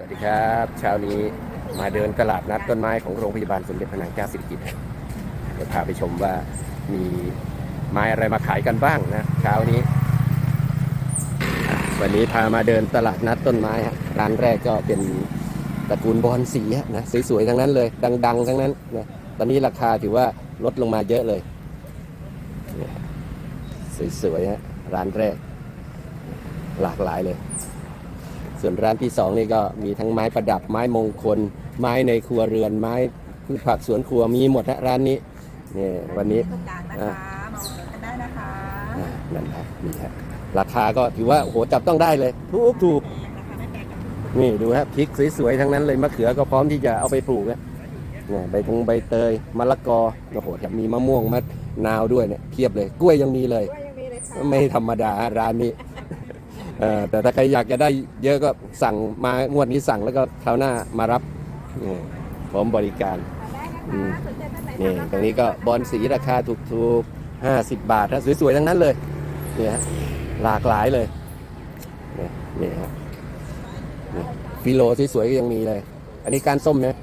สวัสดีครับเช้านี้มาเดินตลาดนัดต้นไม้ของโรงพยาบาลสมเด็จพระนางเจ้าสิริกิติ์เดี๋ยวพาไปชมว่ามีไม้อะไรมาขายกันบ้างนะเช้านี้ วันนี้พามาเดินตลาดนัดต้นไม้ฮะร้านแรกก็เป็นตระกูลบอลสีฮะนะสวยๆทั้งนั้นเลย ดัง ๆ ทั้งนั้นนะตอนนี้ราคาถือว่าลดลงมาเยอะเลยเนี่ยสวยๆฮะร้านแรกหลากหลายเลย ส่วนร้านที่สองนี่ก็มีทั้งไม้ประดับไม้มงคล ไม้ในครัวเรือนไม้พืชผักสวนครัวมีหมดฮะร้านนี้นี่วันนี้ทุกอย่างนะคะมาอุดหนุนกันได้นะคะอ่านั่นครับนี่ฮะราคาก็ถือว่าโอ้โหจับต้องได้เลยถูกถูกราคาไม่แพงกับนี่ดูฮะพริกสวยๆทั้งนั้นเลยมะเขือก็พร้อมที่จะเอาไปปลูกนะเนี่ยใบทงใบเตยมะละกอโอ้โหแถมมีมะม่วงมะนาวด้วยเนี่ยเพียบเลยกล้วยยังมีเลยยังมีเลยค่ะ ไม่ธรรมดาร้านนี้ แต่ถ้าใครอยากจะได้เยอะก็สั่งมางวดนี้สั่งแล้วก็คราวหน้ามารับพร้อมบริการนี่ตรงนี้ก็บอลสีราคาถูกๆ50บาทนะสวยๆทั้งนั้นเลยเนี่ยหลากหลายเลยนี่นี่ฮะฟิโลสวยๆก็ยังมีเลย อันนี้การส้มเนี่ย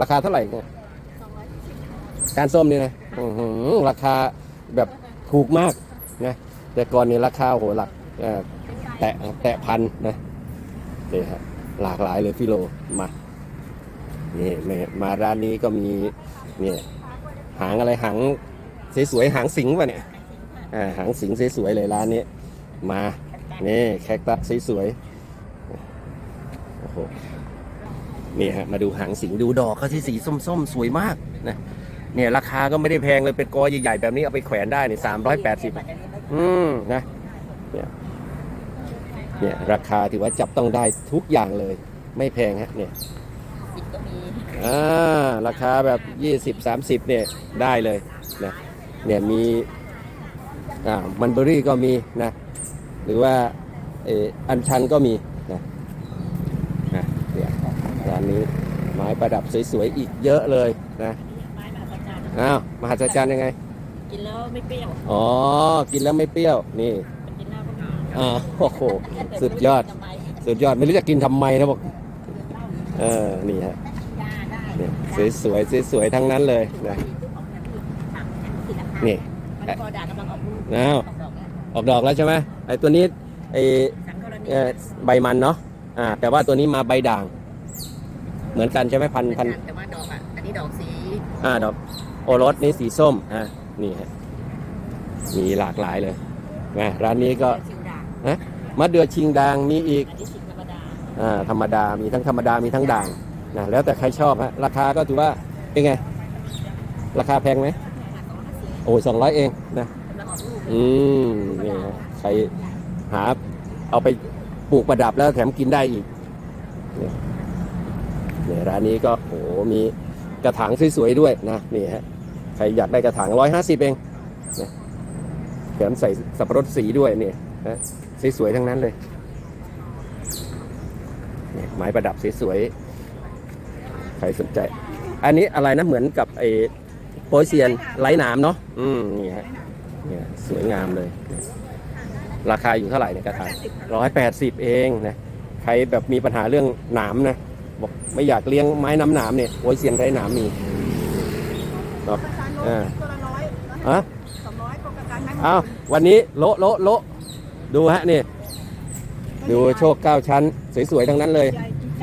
ราคาเท่าไหร่เนี่ยการส้มนี่นะราคาแบบถูกมากนะแต่ก่อนนี่ราคาโหหลักอ่อ แตะแตะพันนะนี่ฮะหลากหลายเลยฟิโลมานี่แม่มาร้านนี้ก็มีเนี่ยหางอะไรหางสวยๆหางสิงป่ะเนี่ยอ่าหางสิงสวยๆเลยร้านนี้ มานี่แคคตัสสวยๆโอ้โหนี่ฮะมาดูหางสิงดูดอกเขาที่สีส้มๆ สวยมากนะเนี่ยราคาก็ไม่ได้แพงเลยเป็นกอใหญ่ๆแบบนี้เอาไปแขวนได้เนี่ยสามร้อยแปดสิบอืมนะเนี่ย เนี่ยราคาถือว่าจับต้องได้ทุกอย่างเลย ไม่แพงฮะเนี่ยสิบก็มีอ่าราคาแบบ 20 30เนี่ยได้เลยนะเนี่ยมีอ่ามันเบอรี่ก็มีนะหรือว่าเอออัญชันก็มีนะนะเนี่ยร้านนี้ไม้ประดับสวยๆอีกเยอะเลยนะไม้แบบประจานอ้าวมหัศจรรย์ยังไง กินแล้วไม่เปรี้ยว อ๋อ กินแล้วไม่เปรี้ยว นี่กินแล้วก็มี อ่าโอ้โหสุดยอดทำไมสุดยอดไม่รู้จะกินทำไมนะบอกเออนี่ฮะได้ได้เนี่ยสวยๆสวยๆทั้งนั้นเลยนะนี่มันพอด่างกำลังออกลูกอ้าวออกดอกแล้วออกดอกแล้วใช่ไหมไอ้ตัวนี้ไอ้สังกรณีเอ่อใบมันเนาะอ่าแต่ว่าตัวนี้มาใบด่าง เหมือนกันใช่ไหมพันพันแต่ว่าดอกอะอันนี้ดอกสีอ่าดอกโอรสนี่สีส้มอ่านี่ฮะมีหลากหลายเลยนะร้านนี้ก็ ชิวด่างมะเดือชิงด่างมีอีกอันนี้ชิงธรรมดาอ่าธรรมดามีทั้งธรรมดามีทั้งด่างนะแล้วแต่ใครชอบฮะราคาก็ถือว่าเป็นไง ราคาแพงไหมโอ้สองร้อยเองนะอืมนี่ฮะใครหาเอาไปปลูกประดับแล้วแถมกินได้อีกเนี่ยร้านนี้ก็โอ้โหมีกระถางสวยๆด้วยนะนี่ฮะใครอยากได้กระถางร้อยห้าสิบเองนะแถมใส่สับปะรดสีด้วยเนี่ยนะ สวยๆทั้งนั้นเลยเนี่ยไม้ประดับสวยๆใครสนใจ อันนี้อะไรนะเหมือนกับไอ้โปยเซียนไร้หนามเนาะอืมนี่ฮะเนี่ยสวยงามเลย ราคาอยู่เท่าไหร่เนี่ยกระถางร้อยแปดสิบเองนะใครแบบมีปัญหาเรื่องหนามนะบอกไม่อยากเลี้ยงไม้น้ำหนามเนี่ยโอ้ยเสียนไร้หนามมีเนาะอ่าตัวละร้อยอะสองร้อยปกติไหมเอาวันนี้โละโละโละ ดูฮะนี่ดูโชคเก้าชั้น สวยๆทั้งนั้นเลย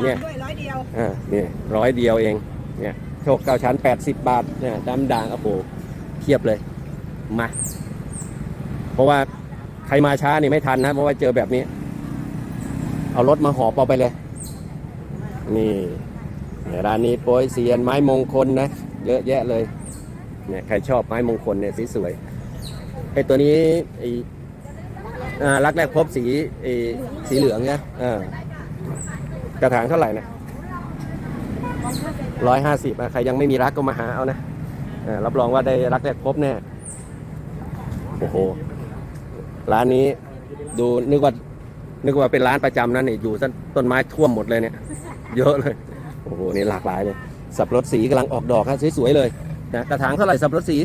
เนี่เนี่ยยด้วยร้อยเดียวอ่านี่ร้อยเดียวเอง เนี่ยโชคเก้าชั้น 80 บาทเนี่ยดำด่างโอ้โหเทียบเลยมาเพราะว่าใครมาช้านี่ไม่ทันนะเพราะว่าเจอแบบนี้ เอารถมาหอบเอาไปเลย นี่เนี่ยร้านนี้โปรยเซียนไม้มงคลนะเยอะแยะเลยเนี่ยใครชอบไม้มงคลเนี่ยสวยๆไอตัวนี้ไอ อ่ารักแรกพบสีไอสีเหลืองเนี่ยอ่ากระถางเท่าไหร่นะร้อยห้าสิบใครยังไม่มีรักก็มาหาเอานะอ่ารับรองว่าได้รักแรกพบแน่โอ้โหร้านนี้ดูนึกว่านึกว่าเป็นร้านประจำนั่นนี่อยู่ต้นต้นไม้ท่วมหมดเลยเนี่ย เยอะเลยโอ้โหนี่หลากหลายเลยสับรดสีกำลังออกดอกฮะสวยๆเลยนะกระถางเท่าไหร่สับรดสี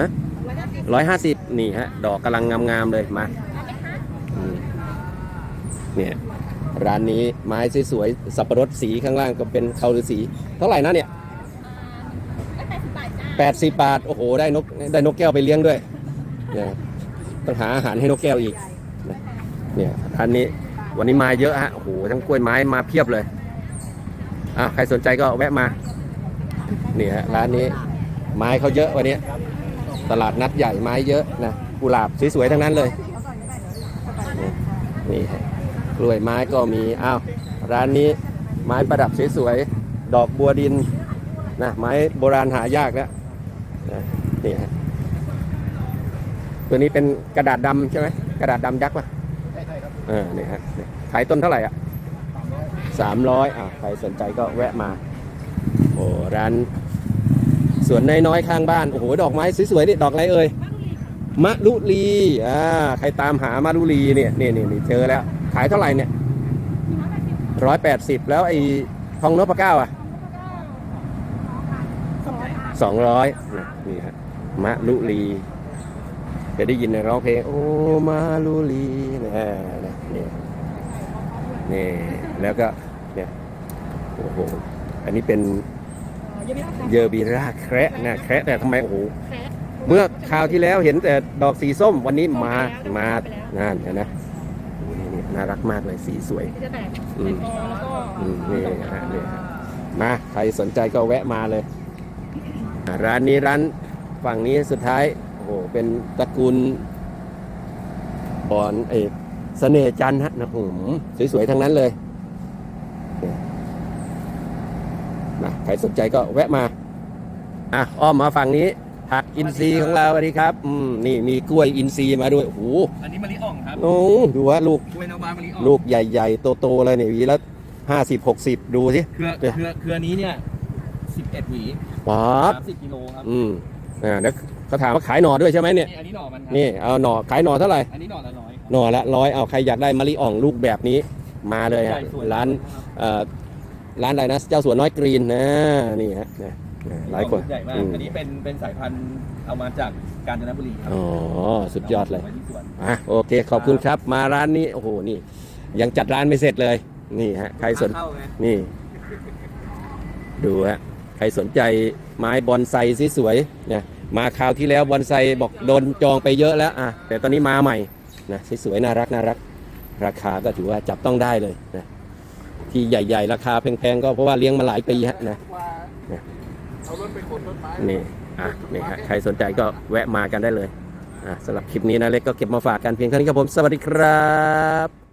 ฮะ ร้อยห้าสิบนี่ฮะ ดอกกำลังงามๆเลยมาอืมเนี่ยร้านนี้ไม้สวยๆสับปะรดสีข้างล่างก็เป็นเขาฤาษีเท่าไหร่นะเนี่ยแปดสิบบาท โอ้โห ได้นกได้นกแก้วไปเลี้ยงด้วยเนี่ยต้องหาอาหารให้นกแก้วอีกนะเนี่ยร้านนี้วันนี้มาเยอะฮะ โอ้โห ทั้งกล้วยไม้มาเพียบเลยอะใครสนใจก็แวะมา นี่ฮะร้านนี้ไม้เขาเยอะวันนี้ ตลาดนัดใหญ่ไม้เยอะนะกุหลาบสวยๆทั้งนั้นเลยนี่ฮะกล้วยไม้ก็มีอ้าวร้านนี้ไม้ประดับสวยๆดอกบัวดินนะไม้โบราณหายากแล้วนะนี่ฮะตัวนี้เป็นกระดาษดำใช่ไหมกระดาษดำยักษ์ป่ะใช่ครับเออนี่ฮะนี่ขายต้นเท่าไหร่อะสามร้อยอะใครสนใจก็แวะมาโอ้ร้าน สวนน้อยๆข้างบ้าน โอ้โห ดอกไม้สวยๆนี่ดอกอะไรเอ่ยมะลุลีอ่าใครตามหามะลุลีเนี่ยนี่นี่นี่เจอแล้ว ขายเท่าไหร่เนี่ยร้อยแปดสิบแล้วไอ้ทองนพเก้าอะสองร้อยนี่ฮะมะลุลีจะได้ยินในร้องเพลงโอ้มะลุลีนะนะนี่นี่แล้วก็เนี่ยโอ้โหอันนี้เป็น เยอร์บีราแคระนะแคระแต่ทำไมโอ้โหเมื่อคราวที่แล้วเห็นแต่ดอกสีส้มวันนี้มามานั่นเห็นนะนี่นี่น่ารักมากเลยสีสวยจะแตกอืมคอแล้วก็อืมนี่ฮะนี่ฮะมาใครสนใจก็แวะมาเลยอ่าร้านนี้ร้านฝั่งนี้สุดท้ายโอ้โหเป็นตระกูลบอนเอกเสน่ห์จันทร์ฮะนะผมสวยๆทั้งนั้นเลยนี่ นะใครสนใจก็แวะมาอะอ้อมมาฝั่งนี้ผักอินทรีย์ของเราสวัสดีครับอืมนี่มีกล้วยอินทรีย์มาด้วยโอ้โหอันนี้มะลิอ่องครับโอ้ดูว่าลูกกล้วยน้ำว้ามะลิอ่องลูกใหญ่ๆโตๆเลยเนี่ยหวีละห้าสิบหกสิบดูสิเครือเครือเครือนี้เนี่ย11หวีป๊าบ30กิโลครับอืมอ่าแล้วเขาถามว่าขายหน่อด้วยใช่ไหมเนี่ยนี่อันนี้หน่อมันครับนี่เอาหน่อขายหน่อเท่าไหร่อันนี้หน่อละร้อยครับหน่อละร้อยเอาใครอยากได้มะลิอ่องลูกแบบนี้มาเลยฮะใหญ่สวยร้านเอ่อ ร้านอะไรนะเจ้าสวนน้อยกรีนนะนี่ฮะนะนะหลายคนใหญ่มาก อืมอันนี้เป็นเป็นสายพันธุ์เอามาจากกาญจนบุรีครัอ๋อสุดยอดเลยามาไว้ที่สวน อะโอเคขอบคุณครับมาร้านนี้โอ้โหนี่ ยังจัดร้านไม่เสร็จเลย นี่ฮะใครสนเข้าไงนี่ ดูฮะใครสนใจไม้บอนไซสวยๆเนี่ยมาคราวที่แล้วบอนไซบอกโดนจองไปเยอะแล้วอะแต่ตอนนี้มาใหม่นะสวยๆน่ารักน่ารัก ราคาก็ถือว่าจับต้องได้เลยนะ ที่ใหญ่ ๆ ราคาแพงๆก็เพราะว่าเลี้ยงมาหลายปีฮะนะนะนี่อะนี่ฮะใครสนใจก็แวะมากันได้เลยอะสำหรับคลิปนี้นะเล็กก็เก็บมาฝากกันเพียงเท่านี้ครับผมสวัสดีครับ